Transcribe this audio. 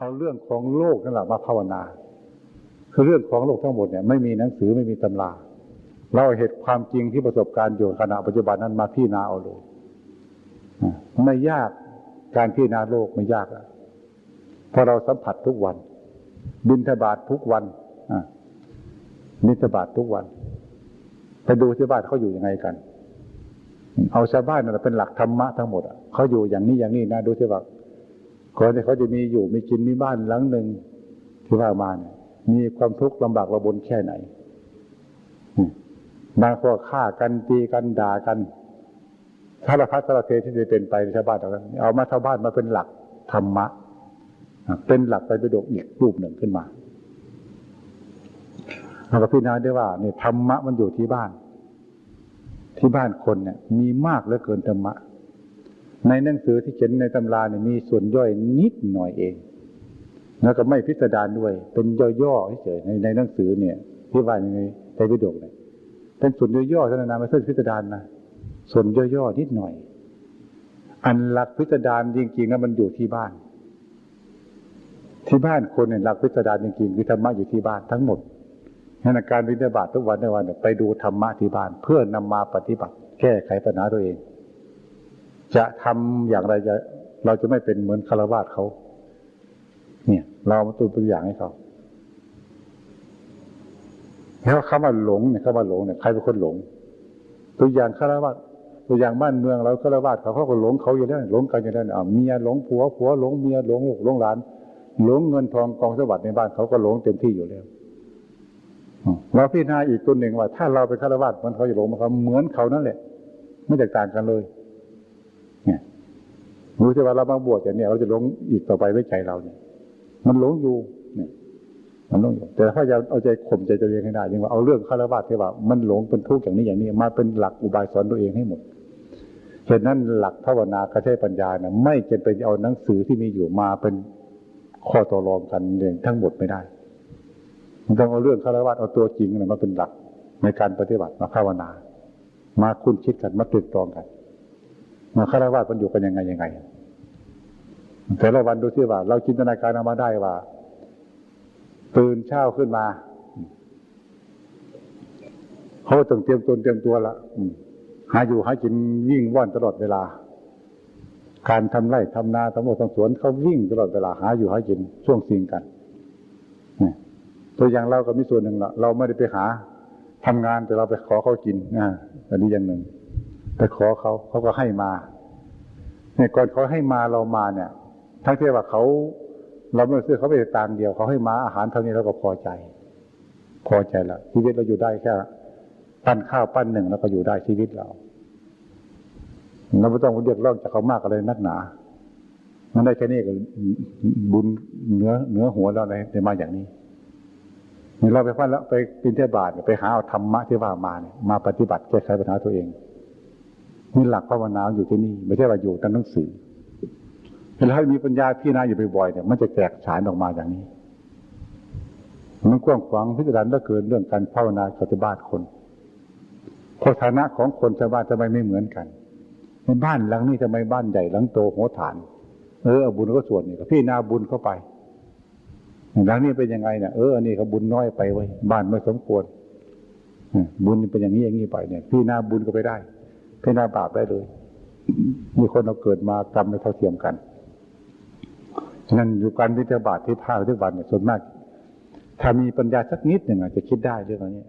เอาเรื่องของโลกนั่นแหละมาภาวนา คือเรื่องของโลกทั้งหมดเนี่ยไม่มีหนังสือไม่มีตำราเราเหตุความจริงที่ประสบการณ์อยู่ขณะปัจจุบันนั้นมาพี่นาเอาเลยไม่ยากการพี่นาโลกไม่ยากเพราะเราสัมผัสทุกวัน บินทบาททุกวันบินทบาททุกวัน ไปดูที่บ้านเขาอยู่ยังไงกัน เอาชาวบ้านนั่นเป็นหลักธรรมะทั้งหมดอะเขาอยู่อย่างนี้อย่างนี้นะดูที่ว่า ก่อนที่เขาจะมีอยู่มีกินมีบ้านหลังหนึ่งที่ว่ามาเนี่ยมีความทุกข์ลำบากระบนแค่ไหนบางพวกฆ่ากันตีกันด่ากันสารพัดสารเพที่จะเป็นไปในชาวบ้านเอาเอามาชาวบ้านมาเป็นหลักธรรมะเป็นหลักไปประดกอีกรูปหนึ่งขึ้นมาเราก็พิจารณาได้ว่าเนี่ยธรรมะมันอยู่ที่บ้าน ที่บ้านคนเนี่ย มีมากเหลือเกินธรรมะ ในหนังสือที่เขียนในตำราเนี่ยมีส่วนย่อยนิดหน่อยเอง แล้วก็ไม่พิสดารด้วย เป็นย่อๆเฉยในในหนังสือเนี่ยที่ว่าในในวิดีโอเนี่ยเป็นส่วนย่อๆเท่านั้นนะไม่ใช่พิสดารนะส่วนย่อๆนิดหน่อย อันหลักพิสดารจริงๆนะมันอยู่ที่บ้าน ที่บ้านคนเนี่ยหลักพิสดารจริงๆคือธรรมะอยู่ที่บ้านทั้งหมดงานการวิทยาบาททุกวันในวันเนี่ยไปดูธรรมะที่บ้าน เพื่อนำมาปฏิบัติ แก้ไขปัญหาตัวเอง จะทำอย่างไรจะเราจะไม่เป็นเหมือนคารวาสเขา เนี่ย เรามาตัวตัวอย่างให้เขาแล้วคำว่าหลงเนี่ยคำว่าหลงเนี่ยใครเป็นคนหลง ตัวอย่างคารวาสตัวอย่างบ้านเมืองเราคารวาสเขาเขาก็หลงเขาอยู่แล้วหลงกันอยู่แล้วอ่าเมียหลงผัวผัวหลงเมียหลงลูกหลงหลาน หลงเงินทองกองสมบัติในบ้านเขาก็หลงเต็มที่อยู่แล้วเราพิจารณาอีกตัวหนึ่งว่า ถ้าเราไปฆราวาสมันเขาจะหลงมันเขาเหมือนเขานั่นแหละ ไม่แตกต่างกันเลย รู้ที่ว่าเรามาบวชอย่างนี้เราจะหลงอีกต่อไปไม่ใจเราเนี่ย มันหลงอยู่เนี่ยมันหลงอยู่แต่ถ้าจะเอาใจข่มใจตัวเองให้ได้ยังว่าเอาเรื่องฆราวาสที่ว่ามันหลงเป็นทุกข์อย่างนี้อย่างนี้ มาเป็นหลักอุบายสอนตัวเองให้หมดเหตุนั้นหลักภาวนากระใช้ปัญญาเนี่ยไม่จะเป็นเอาหนังสือที่มีอยู่มาเป็นข้อต่อรองกันเรื่องทั้งหมดไม่ได้มันต้องเอาเรื่องคารวะเอาตัวจริงนมาเป็นหลักในการปฏิบัติมาภาวนา มาคุ้นคิดกันมาตรึกตรองกันมาคารวะมันอยู่กันยังไงยังไง แต่ละวันดูที่ว่า เราจินตนาการออกมาได้ว่าตื่นเช้าขึ้นมาเขาต้องเตรียมตัวเตรียมตัวละหาอยู่หากินวิ่งว่อนตลอดเวลา การทำไร่ทำนาทำโมทำสวนเขาวิ่งตลอดเวลาหาอยู่หากินช่วงสิ่งกันตัวอย่างเราก็มีส่วนหนึ่งละเราไม่ได้ไปหาทำงานแต่เราไปขอเขากินอ่าอันนี้อย่างหนึ่งไปขอเขาเขาก็ให้มาเนี่ยก่อนเขาให้มาเรามาเนี่ย ทั้งที่ว่าเขาเราไม่ซื้อเขาไปต่างเดียวเขาให้มาอาหารเท่านี้เราก็พอใจ พอใจละชีวิตเราอยู่ได้แค่ปั้นข้าวปั้นหนึ่งแล้วก็อยู่ได้ชีวิตเราเราไม่ต้องเรียกร้องจากเขามากอะไรนักหนา มันได้แค่นี้ก็บุญเนื้อเนื้อหัวเราได้มาอย่างนี้เราไปพันแล้วไปปินเทบาทไปหาเอาธรรมะที่ว่ามาเนี่ยมาปฏิบัติแก้ไขปัญหาตัวเองนี่หลักภาวนาอยู่ที่นี่ ไม่ใช่ว่าอยู่ตั้งหนังสือ เวลาให้มีปัญญาพี่นาอยู่บ่อยๆเนี่ยมันจะแตกฉานออกมาอย่างนี้ มันกว้างขวางพิจารณาเกินเรื่องการภาวนาปฏิบัติคนเพราะฐานะของคนชาวบ้านทำไมไม่เหมือนกันในบ้านหลังนี้ทำไมบ้านใหญ่หลังโตหัวฐาน เออบุญก็ส่วนนี่พี่นาบุญเข้าไปหลังนี้เป็นยังไงเนี่ยเอออันนี้เขาบุญน้อยไปไว้บ้านไม่สมควรบุญเป็นอย่างนี้อย่างนี้ไปเนี่ย พี่นาบุญก็ไปได้พี่นาบาปได้เลยมีคนเราเกิดมากรรมไม่เท่าเทียมกัน นั้นอยู่การวิทยาบาทที่ภาคทุกวันเนี่ยส่วนมาก ถ้ามีปัญญาสักนิดหนึ่งอาจจะคิดได้เรื่องนี้